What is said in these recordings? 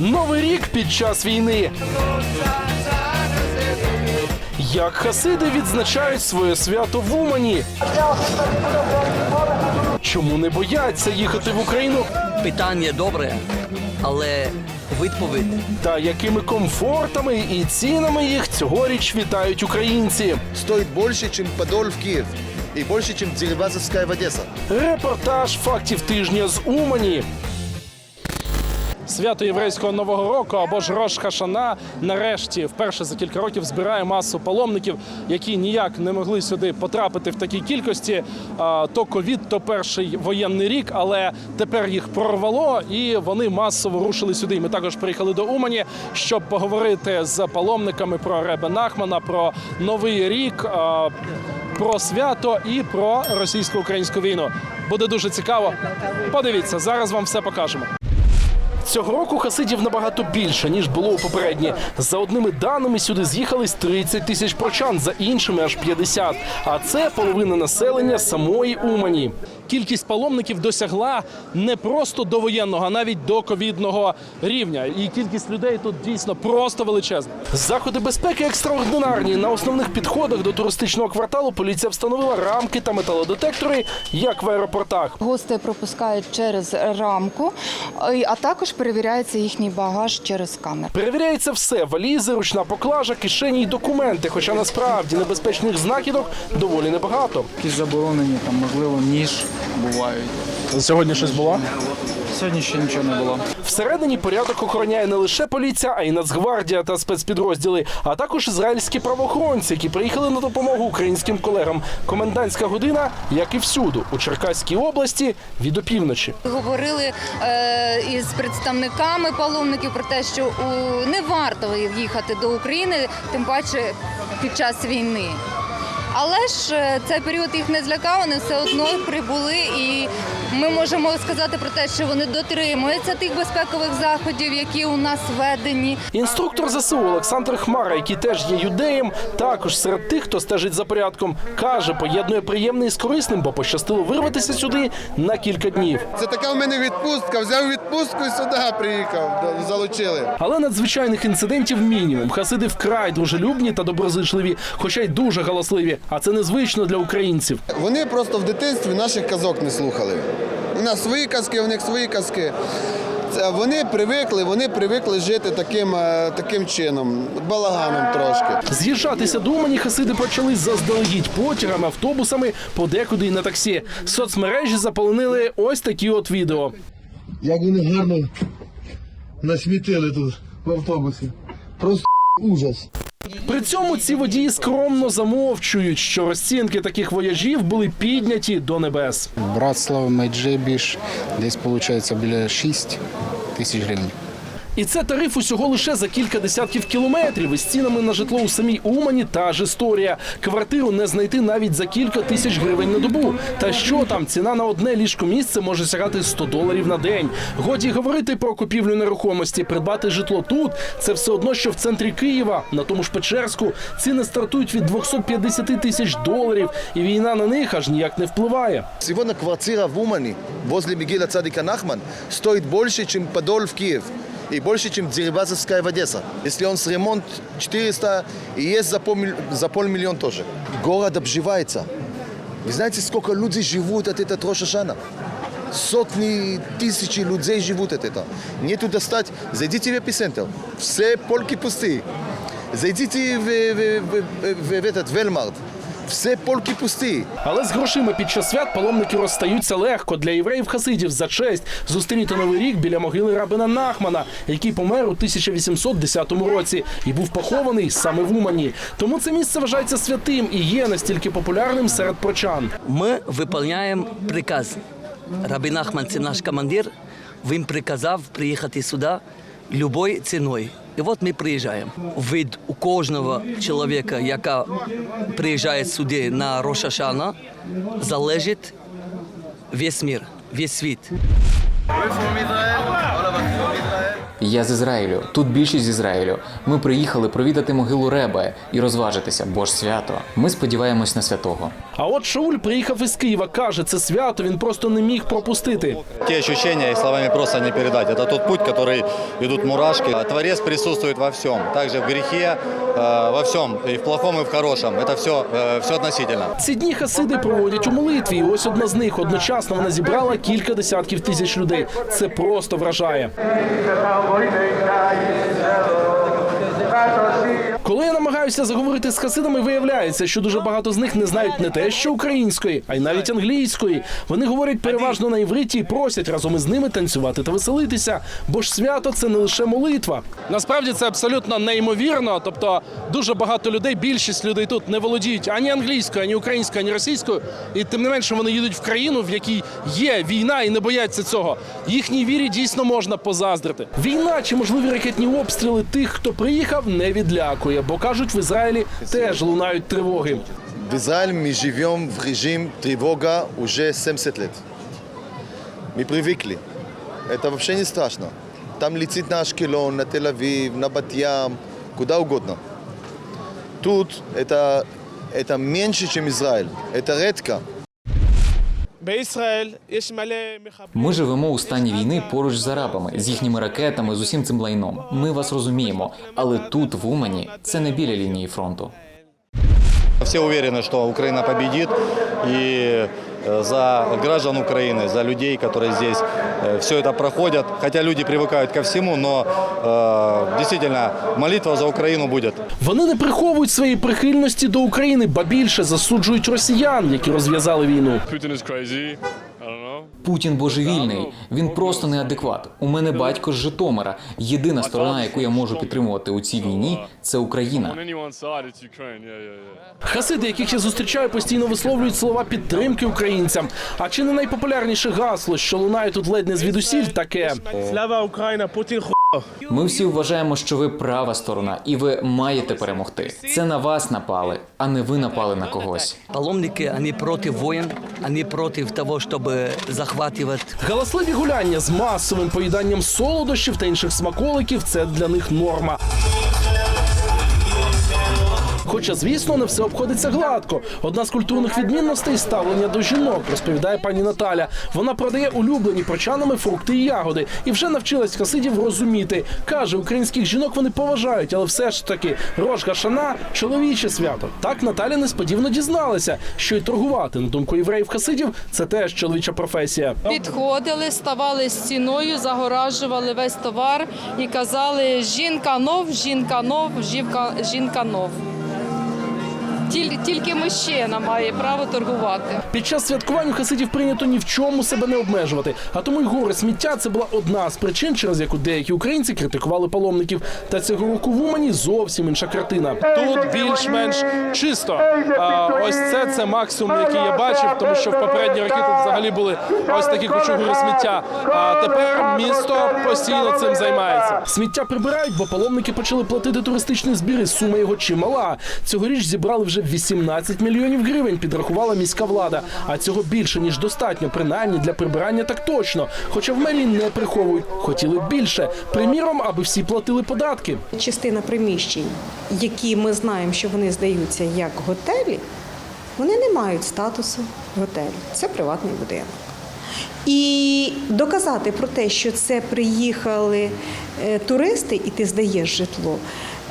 Новий рік під час війни. Як хасиди відзначають своє свято в Умані? Чому не бояться їхати в Україну? Питання добре, але відповідь Та якими комфортами і цінами їх цьогоріч вітають українці? стоит больше, чем Подол в Киев. И больше, чем Дерибасовская в Одесса. Репортаж фактів тижня з Умані. Свято єврейського нового року або ж Рош Хашана нарешті вперше за кілька років збирає масу паломників, які ніяк не могли сюди потрапити в такій кількості. То ковід, то перший воєнний рік, але тепер їх прорвало і вони масово рушили сюди. Ми також приїхали до Умані, щоб поговорити з паломниками про Ребе Нахмана, про новий рік. Про свято і про російсько-українську війну буде дуже цікаво. Подивіться, зараз вам все покажемо. Цього року хасидів набагато більше ніж було у попередні. За одними даними сюди з'їхались 30 тисяч прочан, за іншими аж 50. А це половина населення самої Умані. Кількість паломників досягла не просто довоєнного, а навіть до ковідного рівня. І кількість людей тут дійсно просто величезна. Заходи безпеки екстраординарні. На основних підходах до туристичного кварталу поліція встановила рамки та металодетектори, як в аеропортах. Гости пропускають через рамку, а також перевіряється їхній багаж через камери. Перевіряється все: валізи, ручна поклажа, кишені й документи. Хоча насправді небезпечних знахідок доволі небагато. якісь заборонені, там, можливо, ніж бувають. Сьогодні щось було. Сьогодні ще нічого не було. Всередині порядок охороняє не лише поліція, а й Нацгвардія та спецпідрозділи, а також ізраїльські правоохоронці, які приїхали на допомогу українським колегам. Комендантська година, як і всюду, у Черкаській області від опівночі. Говорили е, із представниками паломників про те, що у, не варто їхати до України, тим паче під час війни. Але ж е, цей період їх не злякав, вони все одно прибули, і ми можемо сказати про те, що вони дотримуються тих безпекових заходів, які у нас введені. Інструктор ЗСУ Олександр Хмара, який теж є юдеєм, також серед тих, хто стежить за порядком, каже, поєднує приємне із корисним, бо пощастило вирватися сюди на кілька днів. Це така в мене відпустка. Взяв відпустку і сюди приїхав. Залучили. Але надзвичайних інцидентів мінімум. Хасиди вкрай дружелюбні та доброзичливі, хоча й дуже галасливі. А це незвично для українців. Вони просто в дитинстві наших казок не слухали. У нас свої казки, у них свої казки. Вони привикли, вони привикли жити таким, е, таким чином, балаганом трошки. З'їжджатися до Умані хасиди почали заздалегідь потягами, автобусами, подекуди й на таксі. Соцмережі заполонили ось такі от відео. Як вони гарно насмітили тут в автобусі. Просто ужас. При цьому ці водії скромно замовчують, що розцінки таких вояжів були підняті до небес. Братслав Майджибіш десь виходить біля 6 тисяч гривень. І це тариф усього лише за кілька десятків кілометрів із цінами на житло у самій Умані та ж історія. Квартиру не знайти навіть за кілька тисяч гривень на добу. Та що там, ціна на одне ліжко місце може сягати 100 доларів на день. Годі говорити про купівлю нерухомості, придбати житло тут це все одно, що в центрі Києва, на тому ж Печерську, ціни стартують від 250 тисяч доларів, і війна на них аж ніяк не впливає. Сегодня квартира в Умане возле Мигеля Цадика Нахман стоит больше, чем Подол в Киев И больше, чем Дерибасовская в Одесса. Если он с ремонт 400 и есть за, полмиль- за полмиллион тоже. Город обживается. Вы знаете, сколько людей живут от этого Рошашана? Сотни, тысячи людей живут от этого. Нету достать. Зайдите в эпицентр. Все полки пустые. Зайдите в, в, в, в, в этот Велмарт. Все полки пустые. Але з грошима під час свят паломники розстаються легко для євреїв хасидів за честь зустріти новий рік біля могили рабина Нахмана, який помер у 1810 році і був похований саме в Умані. Тому це місце вважається святим і є настільки популярним серед прочан. ми виконуємо приказ. Рабин Ахман це наш командир. Він приказав приїхати сюди любою ціною. І от ми приїжджаємо. Від у кожного чоловіка, яка приїжджає сюди на Рошашана, залежить весь мир, весь світ. We're from Israel. All of us from Israel. Я з Ізраїлю. Тут більшість з Ізраїлю. Ми приїхали провідати могилу Реба і розважитися, бо ж свято. Ми сподіваємось на святого. А от Шауль приїхав із Києва. каже, це свято він просто не міг пропустити. Те ощущения и словами просто не передать. Это тот путь, который идут мурашки. Творец присутствует во всем. Также в грехе, э, во всем, и в плохом, и в хорошем. Это все, все относительно. Ці дні хасиди проводять у молитві. І ось одна з них одночасно вона зібрала кілька десятків тисяч людей. Це просто вражає. Holy Name, Коли я намагаюся заговорити з хасидами, виявляється, що дуже багато з них не знають не те, що української, а й навіть англійської. Вони говорять переважно на івриті і просять разом із ними танцювати та веселитися. Бо ж свято це не лише молитва. Насправді це абсолютно неймовірно. Тобто, дуже багато людей, більшість людей тут не володіють ані англійською, ані українською, ані російською. І тим не менше вони їдуть в країну, в якій є війна, і не бояться цього. Їхній вірі дійсно можна позаздрити. Війна чи можливі ракетні обстріли тих, хто приїхав, не відлякує, бо кажуть, в Ізраїлі теж лунають тривоги. В Израиле мы живем в режим тревога уже 70 лет. Мы привыкли. Это вообще не страшно. Там летит на Ашкелон, на Тель-Авив, на Батьям, куда угодно. Тут это, это меньше, чем Израиль. Это редко. Ми живемо у стані війни поруч з арабами, з їхніми ракетами, з усім цим лайном. Ми вас розуміємо, але тут, в Умані, це не біля лінії фронту. Все уверены, что Украина победит. И э, за граждан Украины, за людей, которые здесь все это проходят. Хотя люди привыкают ко всему, но э, действительно молитва за Украину будет. Вони не приховують своєї прихильності до України, ба більше засуджують росіян, які розв'язали війну. Путін божевільний, він просто неадекват. У мене батько з Житомира. Єдина сторона, яку я можу підтримувати у цій війні, це Україна. Хасиди, яких я зустрічаю, постійно висловлюють слова підтримки українцям. А чи не найпопулярніше гасло, що лунає тут ледь не звідусіль, таке Слава Україна, Путін ху... Ми всі вважаємо, що ви права сторона, і ви маєте перемогти. Це на вас напали, а не ви напали на когось. Паломники, ані проти воєн, ані проти того, щоб захватывать галасливі гуляння з масовим поїданням солодощів та інших смаколиків це для них норма. Хоча, звісно, не все обходиться гладко. Одна з культурних відмінностей ставлення до жінок, розповідає пані Наталя. Вона продає улюблені прочанами фрукти і ягоди і вже навчилась хасидів розуміти. Каже, українських жінок вони поважають, але все ж таки Рош Гашана – чоловіче свято. Так Наталя несподівано дізналася, що й торгувати, на думку євреїв хасидів, це теж чоловіча професія. Підходили, ставали стіною, загоражували весь товар і казали жінка нов, жінка нов, жінка, жінка нов. Тіль- Тільки мужчина має право торгувати. Під час святкувань у хасидів прийнято ні в чому себе не обмежувати. А тому й горе сміття це була одна з причин, через яку деякі українці критикували паломників. Та цього року в Умані зовсім інша картина. Тут більш-менш чисто. А, ось це це максимум, який я бачив, тому що в попередні роки тут взагалі були ось такі кучугури сміття. А тепер місто постійно цим займається. Сміття прибирають, бо паломники почали платити туристичний збір, і сума його чимала. Цьогоріч зібрали вже 18 мільйонів гривень, підрахувала міська влада. А цього більше ніж достатньо, принаймні для прибирання так точно. Хоча в мерії не приховують, хотіли більше. Приміром, аби всі платили податки. частина приміщень, які ми знаємо, що вони здаються як готелі, вони не мають статусу готелю. Це приватний будинок. І доказати про те, що це приїхали е, туристи, і ти здаєш житло,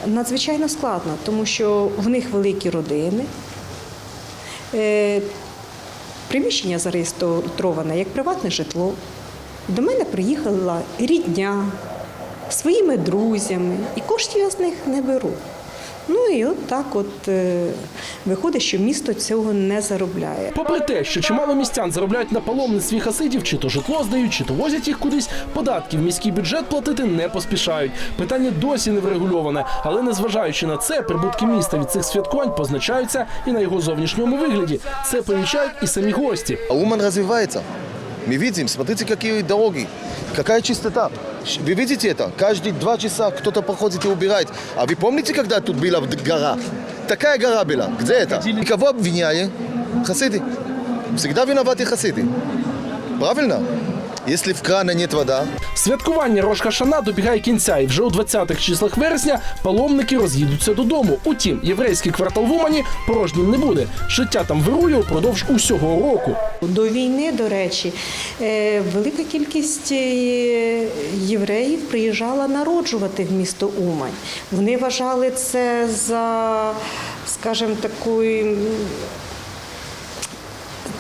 надзвичайно складно, тому що в них великі родини. Е, Приміщення зареєстроване як приватне житло. До мене приїхала рідня своїми друзями, і коштів я з них не беру. Ну і от так от е, виходить, що місто цього не заробляє. Попри те, що чимало містян заробляють на паломництві хасидів, чи то житло здають, чи то возять їх кудись, податки в міський бюджет платити не поспішають. Питання досі не врегульоване, але незважаючи на це, прибутки міста від цих святкувань позначаються і на його зовнішньому вигляді. Це помічають і самі гості. А Уман развивается. Мы видим, смотрите, какие дороги, какая чистота. Ш- Вы видите это? Каждые два часа кто-то походит и убирает. А вы помните, когда тут была д- гора? Такая гора была. Где это? И кого обвиняли? Хасиды. Всегда виноваты хасиды. Правильно? Если в кране нет вода, Святкування Рошка-Шана добігає кінця, і вже у 20-х числах вересня паломники роз'їдуться додому. Утім, єврейський квартал в Умані порожнім не буде. Життя там вирує упродовж усього року. До війни, до речі, е, велика кількість е, євреїв приїжджала народжувати в місто Умань. Вони вважали це за, скажімо, такою.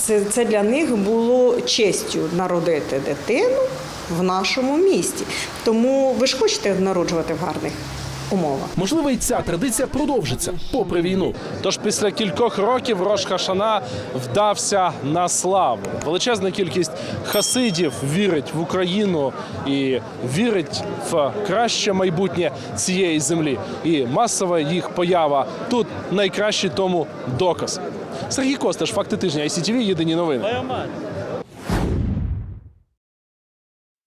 Це, це для них було честю народити дитину в нашому місті. Тому ви ж хочете народжувати в гарних умовах. Можливо, і ця традиція продовжиться попри війну. Тож після кількох років Рош Хашана вдався на славу. Величезна кількість хасидів вірить в Україну і вірить в краще майбутнє цієї землі. І масова їх поява тут найкращий тому доказ. Сергій Косташ, факти тижня ICTV, єдині новини.